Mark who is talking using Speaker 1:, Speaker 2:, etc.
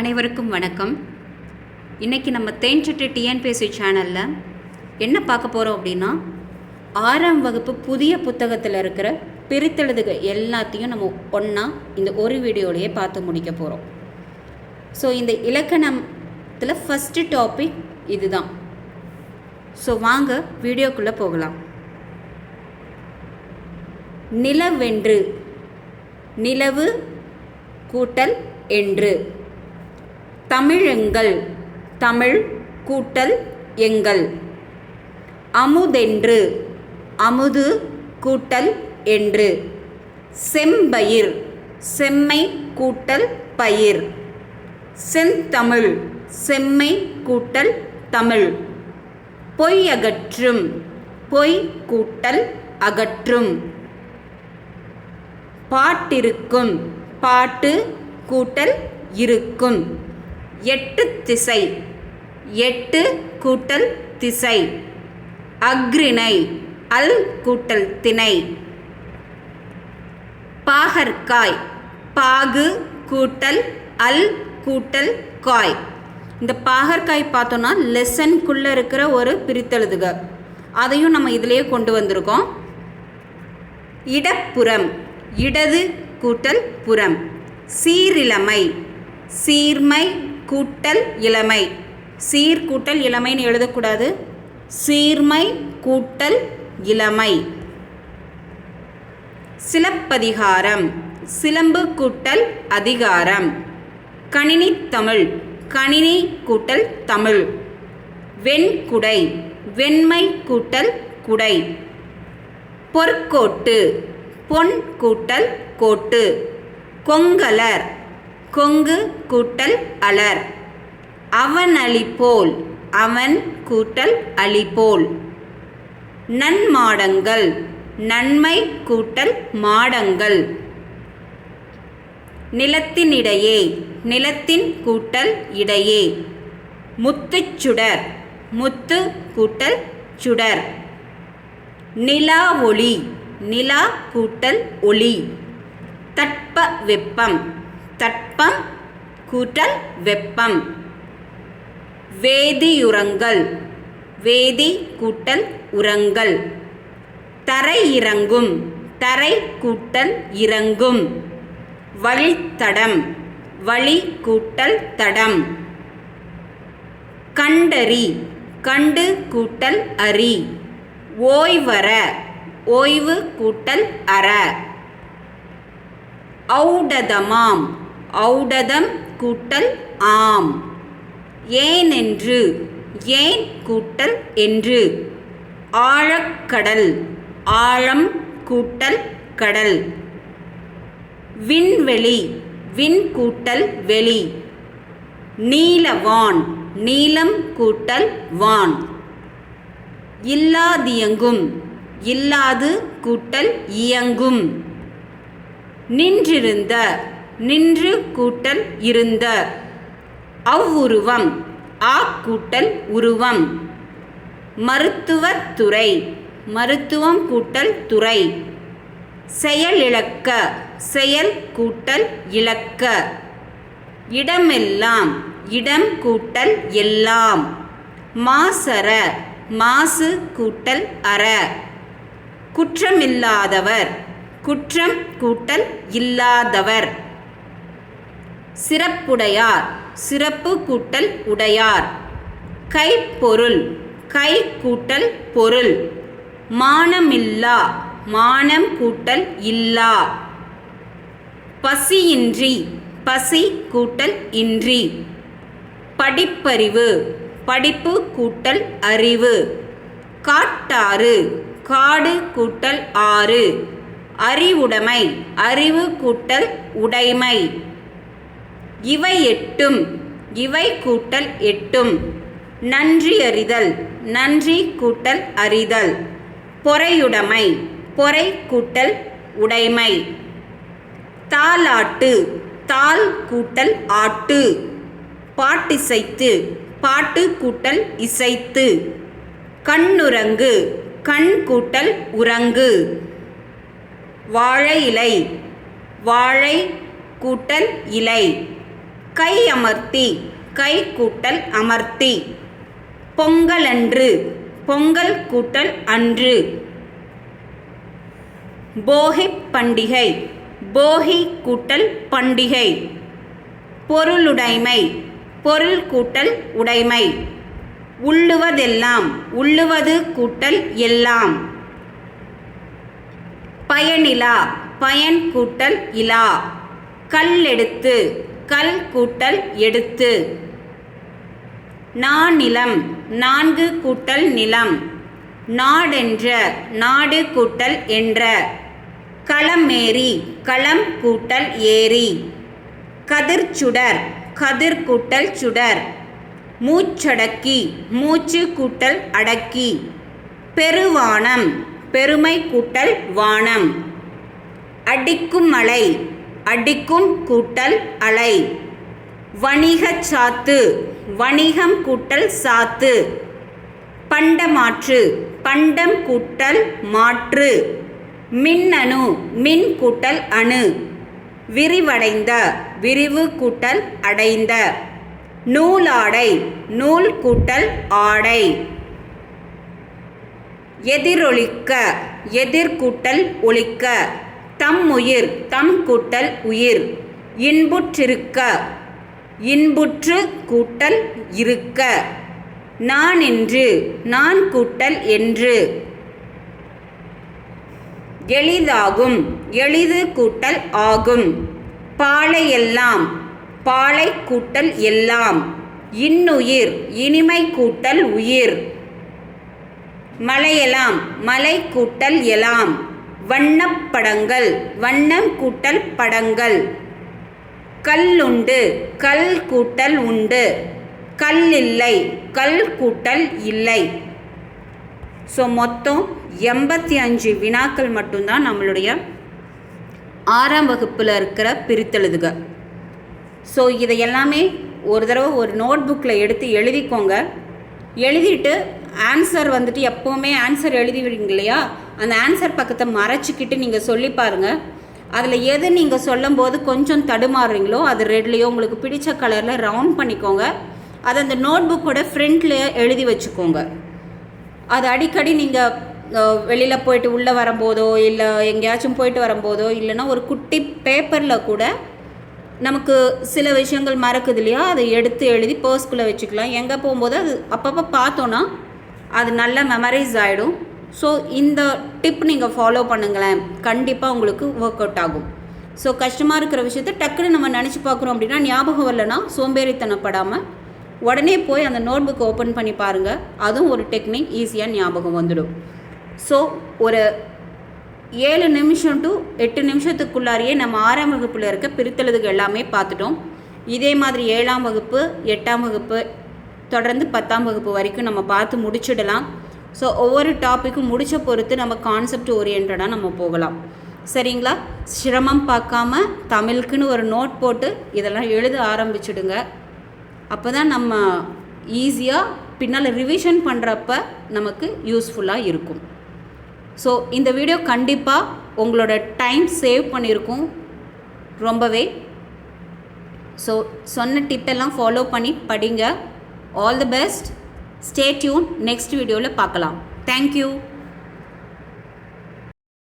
Speaker 1: அனைவருக்கும் வணக்கம். இன்றைக்கி நம்ம தேன்சிட்டு டிஎன்பிஎஸ்சி சேனலில் என்ன பார்க்க போகிறோம் அப்படின்னா ஆறாம் வகுப்பு புதிய புத்தகத்தில் இருக்கிற பிரித்தெழுதுக எல்லாத்தையும் நம்ம ஒன்றா இந்த ஒரு வீடியோலையே பார்த்து முடிக்க போகிறோம் ஸோ இந்த இலக்கணத்தில் ஃபஸ்ட்டு டாபிக் இதுதான். ஸோ வாங்க வீடியோக்குள்ளே போகலாம். நிலவென்று நிலவு கூட்டல் என்று. தமிழெங்கள். தமிழ் கூட்டல் எங்கள். அமுதென்று. அமுது கூட்டல் என்று. செம்பயிர். செம்மை கூட்டல் பயிர். செந்தமிழ். செம்மை கூட்டல் தமிழ். பொய் அகற்றும். பொய் கூட்டல் அகற்றும். பாட்டிருக்கும். பாட்டு கூட்டல் இருக்கும். எட்டு திசை. எட்டு கூட்டல் திசை. அக்ரிணை அல் கூட்டல் திணை. பாகற்காய் பாகு கூட்டல் அல் கூட்டல் காய். இந்த பாகற்காய் பார்த்தோன்னா லெசன்குள்ளே இருக்கிற ஒரு பிரித்தெழுதுக. அதையும் நம்ம இதிலேயே கொண்டு வந்திருக்கோம். இடப்புறம் இடது கூட்டல் புறம். சீரிழமை சீர்மை கூட்டல் இளமை. சீர் கூட்டல் இளமைன்னு எழுதக்கூடாது. சீர்மை கூட்டல் இளமை. சிலப்பதிகாரம். சிலம்பு கூட்டல் அதிகாரம். கணினி தமிழ். கணினி கூட்டல் தமிழ். வெண்குடை. வெண்மை கூட்டல் குடை. பொற்கோட்டு. பொன் கூட்டல் கோட்டு. கொங்கலர். கொங்கு கூட்டல் அலர். அவன் அளிப்போல் அவன் கூட்டல் அளிப்போல் நன்மாடங்கள் நன்மை கூட்டல் மாடங்கள். நிலத்தினிடையே நிலத்தின் கூட்டல் இடையே. முத்துச்சுடர் முத்து கூட்டல் சுடர். நிலா ஒளி நிலா கூட்டல் ஒளி. தட்ப வெப்பம் தட்பம் கூட்டல் வெப்பம். வேதியுரங்கள். வேதி கூட்டல் உரங்கள். தரை இறங்கும். தரை கூட்டல் இறங்கும். வழித்தடம். வழி கூட்டல் தடம். கண்டறி. கண்டு கூட்டல் அறி. ஓய்வர ஓய்வு கூட்டல் அற. ஔடதமாம். ஔடதம் கூட்டல் ஆம். ஏனென்று? ஏன் கூட்டல் என்று? ஆழக்கடல் ஆழம் கூட்டல் கடல். விண்வெளி விண் கூட்டல் வெளி. நீலவான் நீலம் கூட்டல் வான். இல்லாதியங்கும் இல்லாது கூட்டல் இயங்கும். நின்றிருந்த நின்று கூட்டல் இருந்த அவ்வுருவம் ஆ கூட்டல் உருவம். மருத்துவத்துறை மருத்துவம் கூட்டல் துறை. செயலிழக்க செயல் கூட்டல் இழக்க இடமெல்லாம் இடம் கூட்டல் எல்லாம். மாசர மாசு கூட்டல் அற. குற்றமில்லாதவர் குற்றம் கூட்டல் இல்லாதவர். சிறப்புடையார் சிறப்பு கூட்டல் உடையார். கைப்பொருள் கை கூட்டல் பொருள். மானமில்லா மானம் கூட்டல் இல்லா. பசியின்றி பசி கூட்டல் இன்றி. படிப்பறிவு படிப்பு கூட்டல் அறிவு. காட்டாறு காடு கூட்டல் ஆறு. அறிவுடைமை அறிவு கூட்டல் உடைமை. இவை எட்டும். இவை கூட்டல் எட்டும். நன்றி அறிதல் நன்றி கூட்டல் அறிதல். பொறையுடைமை பொறை கூட்டல் உடைமை. தாலாட்டு தால் கூட்டல் ஆட்டு. பாட்டிசைத்து பாட்டு கூட்டல் இசைத்து. கண்ணுரங்கு கண் கூட்டல் உறங்கு வாழை இலை வாழை கூட்டல் இலை. கை அமர்த்தி கை கூட்டல் அமர்த்தி. பொங்கலன்று பொங்கல் கூட்டல் அன்று. போகி பண்டிகை போகி கூட்டல் பண்டிகை. பொருளுடைமை பொருள் கூட்டல் உடைமை. உள்ளுவதெல்லாம் உள்ளுவது கூட்டல் எல்லாம். பயனிலா பயன் கூட்டல் இலா. கல்லெடுத்து கல் கூட்டல் எடுத்து. நாநிலம் நான்கு கூட்டல் நிலம். நாடென்ற நாடு கூட்டல் என்ற. களமேறி களம் கூட்டல் ஏரி கதிர்ச்சுடர் கதிர் கூட்டல் சுடர். மூச்சடக்கி மூச்சு கூட்டல் அடக்கி. பெருவானம் பெருமை கூட்டல் வானம். அடிக்கும் மலை அடிக்கும் கூட்டல் அலை. வணிகச் சாத்து. வணிகம் கூட்டல் சாத்து. பண்டமாற்று. பண்டம் கூட்டல் மாற்று. மின்னணு. மின் கூட்டல் அணு. விரிவடைந்த. விரிவு கூட்டல் அடைந்த. நூலாடை. நூல் கூட்டல் ஆடை. எதிரொலிக்க. எதிர்கூட்டல் ஒழிக்க தம் உயிர் தம் கூட்டல் உயிர். இன்புற்றிருக்க இன்புற்று கூட்டல் இருக்க. நான் என்று நான் கூட்டல் என்று. எளிதாகும் எளிது கூட்டல் ஆகும். பாலை எல்லாம் பாலை கூட்டல் எல்லாம். இன்னுயிர் இனிமை கூட்டல் உயிர். மலையெல்லாம் மலை கூட்டல் எலாம். வண்ணப்படங்கள் வண்ணம் கூட்டல் படங்கள். கல்லுண்டு கல் கூட்டல் உண்டு. கல் இல்லை கல் கூட்டல் இல்லை. ஸோ மொத்தம் எண்பத்தி அஞ்சு வினாக்கள் மட்டும்தான் நம்மளுடைய ஆறாம் வகுப்பில் இருக்கிற பிரித்தெழுதுக ஸோ இதை எல்லாமே ஒரு தடவை ஒரு நோட் புக்கில் எடுத்து எழுதிக்கோங்க. எழுதிட்டு ஆன்சர் வந்துட்டு எப்போவுமே ஆன்சர் எழுதிவிடுங்க இல்லையா? அந்த ஆன்சர் பக்கத்தை மறைச்சிக்கிட்டு நீங்கள் சொல்லி பாருங்கள் அதில் எது நீங்கள் சொல்லும் போது கொஞ்சம் தடுமாறுறீங்களோ அது ரெட்லேயோ உங்களுக்கு பிடிச்ச கலரில் ரவுண்ட் பண்ணிக்கோங்க. அதை அந்த நோட் புக்கோட ஃப்ரண்ட்டில் எழுதி வச்சுக்கோங்க. அது அடிக்கடி நீங்கள் வெளியில் போயிட்டு உள்ளே வரும்போதோ இல்லை எங்கேயாச்சும் போயிட்டு வரும்போதோ இல்லைன்னா ஒரு குட்டி பேப்பரில் கூட நமக்கு சில விஷயங்கள் மறக்குது இல்லையா? அதை எடுத்து எழுதி பர்ஸ்குள்ளே வச்சுக்கலாம். எங்கே போகும்போது அது அப்பப்போ பார்த்தோன்னா அது நல்ல மெமரைஸ் ஆகிடும் ஸோ இந்த டிப் நீங்கள் ஃபாலோ பண்ணுங்களேன். கண்டிப்பாக உங்களுக்கு ஒர்க் அவுட் ஆகும். ஸோ கஷ்டமாக இருக்கிற விஷயத்த டக்குன்னு நம்ம நினச்சி பார்க்குறோம் அப்படின்னா ஞாபகம் வரலனா சோம்பேறித்தனப்படாமல் உடனே போய் அந்த நோட் புக் ஓப்பன் பண்ணி பாருங்கள் அதுவும் ஒரு டெக்னிக் ஈஸியாக ஞாபகம் வந்துடும். ஸோ ஒரு ஏழு நிமிஷம் டு எட்டு நிமிஷத்துக்குள்ளாரியே நம்ம ஆறாம் வகுப்பில் இருக்க பிரித்தெழுதுகள் எல்லாமே பார்த்துட்டோம். இதே மாதிரி ஏழாம் வகுப்பு எட்டாம் வகுப்பு தொடர்ந்து பத்தாம் வகுப்பு வரைக்கும் நம்ம பார்த்து முடிச்சிடலாம். ஸோ ஒவ்வொரு டாப்பிக்கும் முடிச்ச பொறுத்து நம்ம கான்செப்ட் ஓரியன்டாக நம்ம போகலாம். சரிங்களா? சிரமம் பார்க்காம தமிழுக்குன்னு ஒரு நோட் போட்டு இதெல்லாம் எழுத ஆரம்பிச்சிடுங்க. அப்போ தான் நம்ம ஈஸியாக பின்னால் ரிவிஷன் பண்ணுறப்ப நமக்கு யூஸ்ஃபுல்லாக இருக்கும். ஸோ இந்த வீடியோ கண்டிப்பாக உங்களோட டைம் சேவ் பண்ணியிருக்கும். ரொம்பவே. ஸோ சொன்ன டிப்பெல்லாம் ஃபாலோ பண்ணி படிங்க. All the best stay tuned next வீடியோவில் பார்க்கலாம். Thank you